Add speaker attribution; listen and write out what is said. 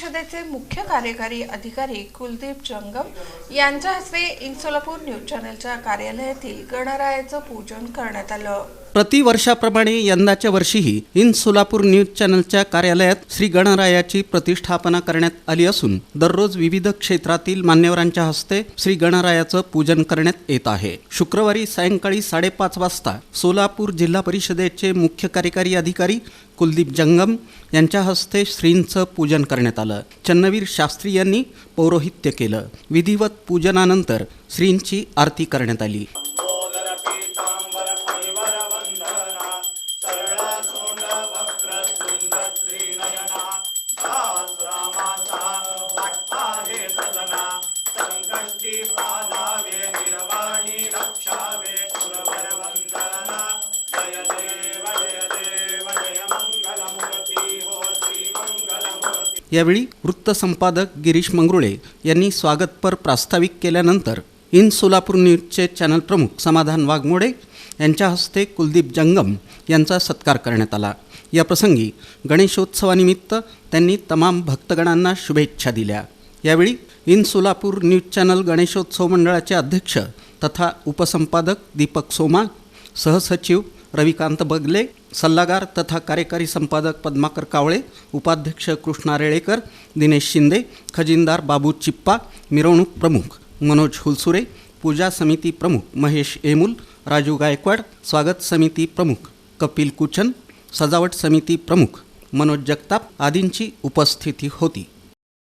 Speaker 1: परिषदेचे मुख्य कार्यकारी अधिकारी कुलदीप जंगम यांच्या हस्ते इन सोलापूर न्यूज चॅनलच्या कार्यालयातील गणरायाचं पूजन करण्यात आलं.
Speaker 2: प्रतिवर्षाप्रमाणे यंदाच्या वर्षीही इन सोलापूर न्यूज चॅनलच्या कार्यालयात श्री गणरायाची प्रतिष्ठापना करण्यात आली असून दररोज विविध क्षेत्रातील मान्यवरांच्या हस्ते श्री गणरायाचं पूजन करण्यात येत आहे. शुक्रवारी सायंकाळी साडेपाच वाजता सोलापूर जिल्हा परिषदेचे मुख्य कार्यकारी अधिकारी कुलदीप जंगम यांच्या हस्ते श्रींचं पूजन करण्यात आलं. चन्नवीर शास्त्री यांनी पौरोहित्य केलं. विधिवत पूजनानंतर श्रींची आरती करण्यात आली. यावेळी वृत्तसंपादक गिरीश मंगरुळे यांनी स्वागतपर प्रास्ताविक केल्यानंतर इन सोलापूर न्यूजचे चॅनल प्रमुख समाधान वाघमोडे यांच्या हस्ते कुलदीप जंगम यांचा सत्कार करण्यात आला. या प्रसंगी गणेशोत्सवानिमित्त त्यांनी तमाम भक्तगणांना शुभेच्छा दिल्या. यावेळी in Solapur news channel Ganeshotsav मंडळाचे अध्यक्ष तथा उपसंपादक दीपक सोमा सहसचिव रविकांत बगले सल्लागार तथा कार्यकारी संपादक पद्माकर कावळे उपाध्यक्ष कृष्णा रेळेकर दिनेश शिंदे खजिनदार बाबू चिप्पा मिरवणूक प्रमुख मनोज हुलसुरे पूजा समिती प्रमुख महेश एमुल राजू गायकवाड स्वागत समिती प्रमुख कपिल कुचन सजावट समिती प्रमुख मनोज जगताप आदींची उपस्थिती होती.